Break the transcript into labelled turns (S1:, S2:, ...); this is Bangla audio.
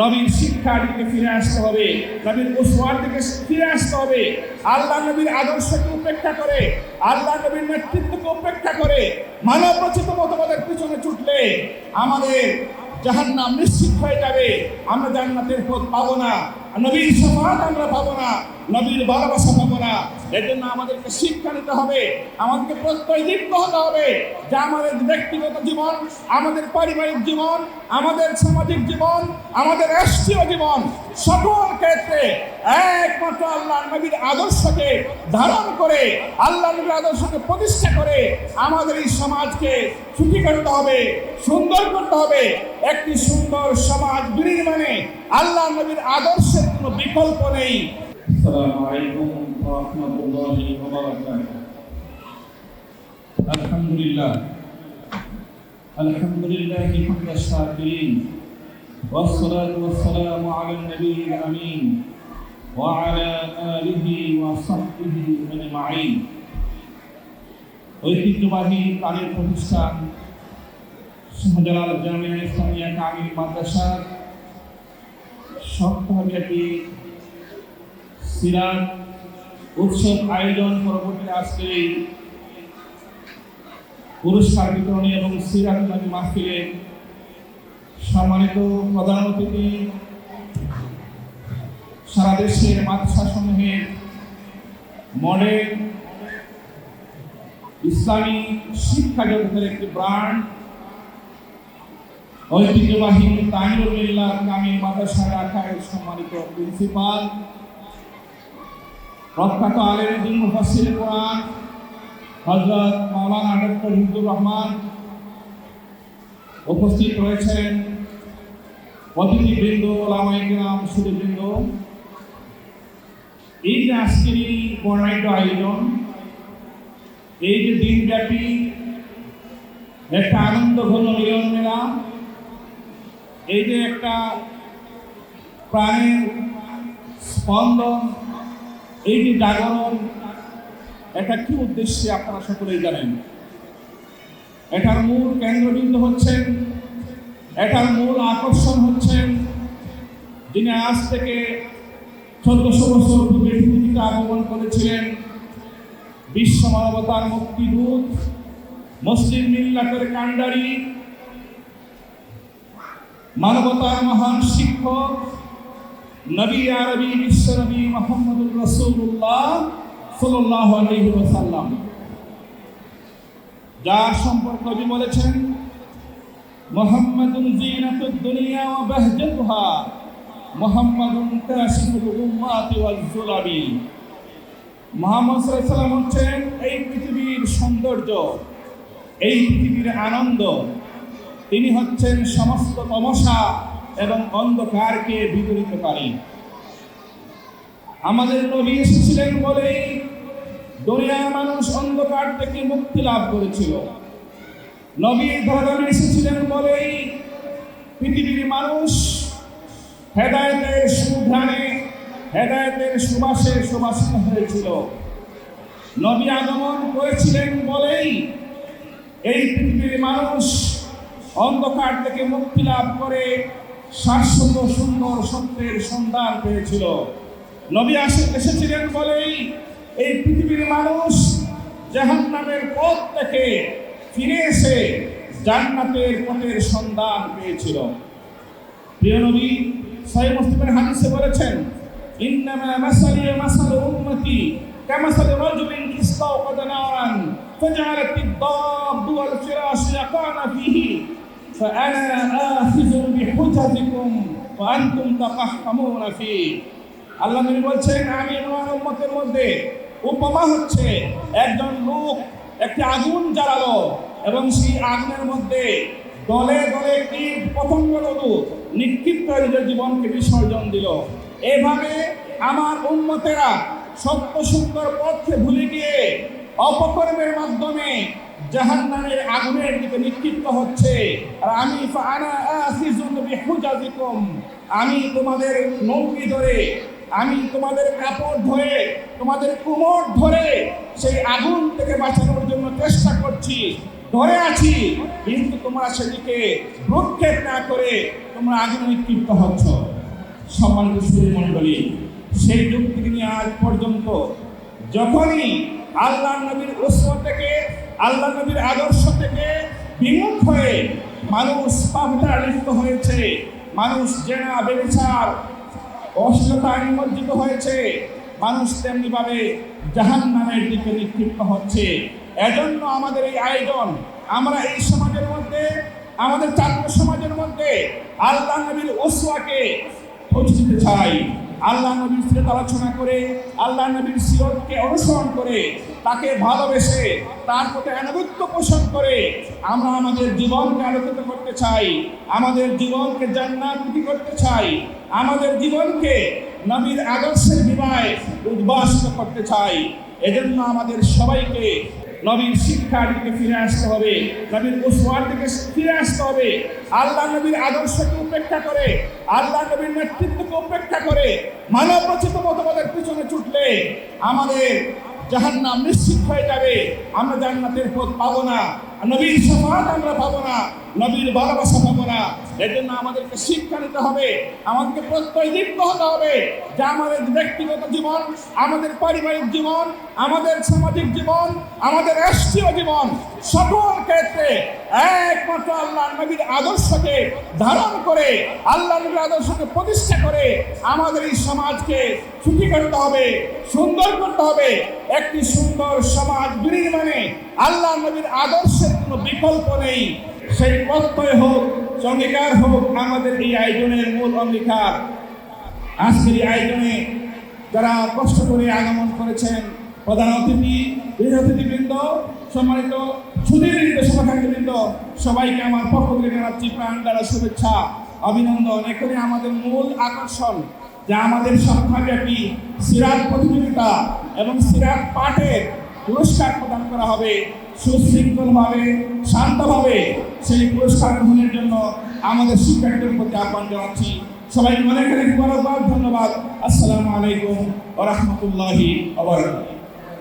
S1: নবীর শিক্ষার দিকে ফিরে আসতে হবে। নবীর উসওয়ার দিকে ফিরে আসতে হবে। আল্লাহ নবীর আদর্শকে উপেক্ষা করে, আল্লাহ নবীর নেতৃত্বকে উপেক্ষা করে মানব রচিত মতবাদের পিছনে ছুটলে আমাদের জাহান্নাম নিশ্চিত হয়ে যাবে। আমরা জান্নাতের পথ পাবো না। নবীর সমাজ আমরা পাবো না। নবীর ভালোবাসা পাবো না। এর জন্য আমাদেরকে শিক্ষা নিতে হবে, আমাদেরকে প্রত্যয় প্রত্যয়দীপ্ত হতে হবে। যে আমাদের ব্যক্তিগত জীবন, আমাদের পারিবারিক জীবন, আমাদের সামাজিক জীবন, আমাদের রাষ্ট্রীয় জীবন, সকল ক্ষেত্রে একমাত্র আল্লাহ নবীর আদর্শকে ধারণ করে, আল্লাহ নবীর আদর্শকে প্রতিষ্ঠা করে আমাদের এই সমাজকে সুখী করতে হবে, সুন্দর করতে হবে। একটি সুন্দর সমাজ বিনির্মাণে আল্লাহ নবীর আদর্শের কোনো বিকল্প নেই।
S2: السلام عليكم ورحمة الله وبركاته الحمد لله الحمد لله حمد الشاكرين والصلاة والسلام على النبي الأمين وعلى آله وصحبه أجمعين ঐতিহ্যবাহী কালের প্রতিষ্ঠান শাহজালাল জামিয়া ইসলামিয়া কামিল মাদ্রাসার সপ্তাহব্যাপী সিরাত উৎসব আয়োজন পরবর্তী আজকে এই পুরস্কার বিতরণী এবং সিরাত নবী মাহফিলে সম্মানিত প্রধান অতিথি, সারা দেশের মাদ্রাসা সমূহের মডেল, ইসলামী শিক্ষা জগতের একটি ব্রান্ড ঐতিহ্যবাহী তাহিরুল্লাহ কামিল মাদ্রাসা রাখায় সম্মানিত প্রিন্সিপাল প্রখ্যাত আলেমুদ্দিন মুফাসির কোরআন হজরত মাওলানা ডক্টর হিন্দুর রহমান উপস্থিত রয়েছেন। অতিথিবৃন্দ ওলামাইকরাম সুদীবৃন্দ এই যে আজকের এই বর্ণাঢ্য আয়োজন, এই যে দিনব্যাপী একটা আনন্দ ঘন মিলন মেলা, এই যে একটা প্রাণের স্পন্দন এই যে জাগরণ, এটা কি উদ্দেশ্যে আপনারা সকলেই জানেন? এটার মূল কেন্দ্রবিন্দু হচ্ছেন, এটার মূল আকর্ষণ হচ্ছেন যিনি আজ থেকে চোদ্দশো বছর পূর্বে পৃথিবীতে আগমন করেছিলেন বিশ্ব মানবতার মুক্তিদূত, মুসলিম মিল্লাতের কাণ্ডারি, মানবতার মহান শিক্ষক নবী আরবি বিশ্ব নবী মোহাম্মদুর রসুল্লাহ সাল্লাহ আলহি ওসাল্লাম যার সম্পর্ক কবি বলেছেন, মোহাম্মদুন জিনাতুদ দুনিয়া ওয়া বাহজাতুহা, মোহাম্মদুন কাশিফুল উম্মাতি ওয়াল যুলাবি মোহাম্মদ ওয়াসাল্লাম হচ্ছেন এই পৃথিবীর সৌন্দর্য, এই পৃথিবীর আনন্দ। তিনি হচ্ছেন সমস্ত তমসা এবং অন্ধকারকে বিদরিত পারি আমাদের নবী এসেছিলেন বলেই দুনিয়ার মানুষ অন্ধকার থেকে মুক্তি লাভ করেছিল। নবী ধরাধামে এসেছিলেন বলেই পৃথিবীর মানুষ হেদায়তের সুঘ্রাণে, হেদায়তের সুবাসে সুবাসিত হয়েছিল। নবী আগমন করেছিলেন বলেই এই পৃথিবীর মানুষ অন্ধকার থেকে মুক্তি লাভ করে শাশ্বত সুন্দর সত্যের সন্ধান পেয়েছিল নবী আসে এসেছিলেন বলেই এই পৃথিবীর মানুষ জাহান নামের পথ থেকে ফিরে এসে জান্নাতের পথের সন্ধান পেয়েছিল প্রিয় নবী সাই মুসলিমের হাদিসে বলেছেন ইন্নামা মাসালি মাসাল উম্মতি كمثل رجل استوقد نارا فجعلت الضاب والفراش يقعن فيه فأنا آخذ بحجزكم وأنتم تقحمون فيه আল্লাহ নবী বলছেন আমি আমার উম্মতের মধ্যে উপমা হচ্ছে একজন লোক একটি আগুন জ্বালালো এবং সেই আগুনের মধ্যে দলে দলে কীট পতঙ্গগুলো নিক্ষিপ্ত করে নিজের জীবনকে বিসর্জন দিল এভাবে আমার উন্মতেরা সত্য সুন্দর পথে ভুলে গিয়ে অপকর্মের মাধ্যমে জাহান্নামের আগুনের দিকে নিক্ষিপ্ত হচ্ছে। আর আমি আমি তোমাদের নৌকি ধরে, আমি তোমাদের কাপড় ধরে, তোমাদের কোমর ধরে সেই আগুন থেকে বাঁচানোর জন্য চেষ্টা করছি,
S1: ধরে আছি। কিন্তু তোমরা সেদিকে ভ্রুক্ষেপ না করে তোমরা আগুন নিক্ষিপ্ত হচ্ছ। সম্মানিত সুরী মণ্ডলী সেই যুগ থেকে নিয়ে আজ পর্যন্ত যখনই আল্লাহ নবীর ওসর থেকে আল্লাহ নবীর আদর্শ থেকে বিমুখ হয়ে মানুষ পাপটা লিপ্ত হয়েছে। মানুষ জেনা, বেবিচার অশ্লীলতা নিমজ্জিত হয়েছে। মানুষ তেমনিভাবে জাহান নামের দিকে নিক্ষিপ্ত হচ্ছে। এজন্য আমাদের এই আয়োজন, আমরা এই সমাজের মধ্যে, আমাদের ছাত্র সমাজের মধ্যে আল্লাহ নবীর ওসুয়াকে পৌঁছে দিতে চাই। আল্লাহ নবীর সিরত আলোচনা করে, আল্লাহ নবীর সিরতকে অনুসরণ করে, তাকে ভালোবেসে, তার প্রতি আনুগত্য পোষণ করে আমরা আমাদের জীবনকে আলোকিত করতে চাই, আমাদের জীবনকে জান্নাতমুখী করতে চাই, আমাদের জীবনকে নবীর আদর্শের বিবাহে উদ্ভাসিত করতে চাই। এজন্য আমাদের সবাইকে নবীর শিক্ষার দিকে ফিরে আসতে হবে। নবীর ওসওয়ার দিকে ফিরে আসতে হবে। আল্লাহ নবীর আদর্শকে উপেক্ষা করে, আল্লাহ নবীর নেতৃত্বকে উপেক্ষা করে মানব রচিত মতবাদের পিছনে ছুটলে আমাদের জাহান নাম নিশ্চিত হয়ে যাবে। আমরা জান্নাতের পথ পাবো না। নবীর সমাজ আমরা পাবো না। নবীর ভালোবাসা পাবো না। এর জন্য আমাদেরকে শিক্ষা নিতে হবে, আমাদেরকে প্রত্যয় দীপ্ত হতে হবে যে আমাদের ব্যক্তিগত জীবন, আমাদের পারিবারিক জীবন, আমাদের সামাজিক জীবন, আমাদের রাষ্ট্রীয় জীবন, সকল ক্ষেত্রে একমাত্র আল্লাহ নবীর আদর্শকে ধারণ করে আল্লাহ নবীর আদর্শকে প্রতিষ্ঠা করে আমাদের এই সমাজকে সুখী করতে হবে, সুন্দর করতে হবে। একটি সুন্দর সমাজ বিনির্মাণে আল্লাহ নবীর আদর্শের কোনো বিকল্প নেই। সেই প্রত্যয় হোক অঙ্গীকার হোক আমাদের এই আয়োজনের মূল অঙ্গীকার। আজকের এই আয়োজনে যারা কষ্ট করে আগমন করেছেন, প্রধান অতিথি বিশেষ অতিথিবৃন্দ, সম্মানিত সুধীর শুভাকাঙ্ক্ষীবৃন্দ সবাইকে আমার পক্ষ থেকে জানাচ্ছি প্রাণ দ্বারা শুভেচ্ছা, অভিনন্দন। এখানে আমাদের মূল আকর্ষণ যা আমাদের সপ্তাহব্যাপী সিরাত প্রতিযোগিতা এবং সিরাত পাঠের পুরস্কার প্রদান করা হবে সুশৃঙ্খলভাবে, শান্তভাবে সেই পুরস্কার গ্রহণের জন্য আমাদের শিক্ষার্থীদের প্রতি আহ্বান জানাচ্ছি। সবাইকে অনেক অনেক বারবার ধন্যবাদ। আসসালামু আলাইকুম রাহমাতুল্লাহি ওয়া বারাকাতুহু।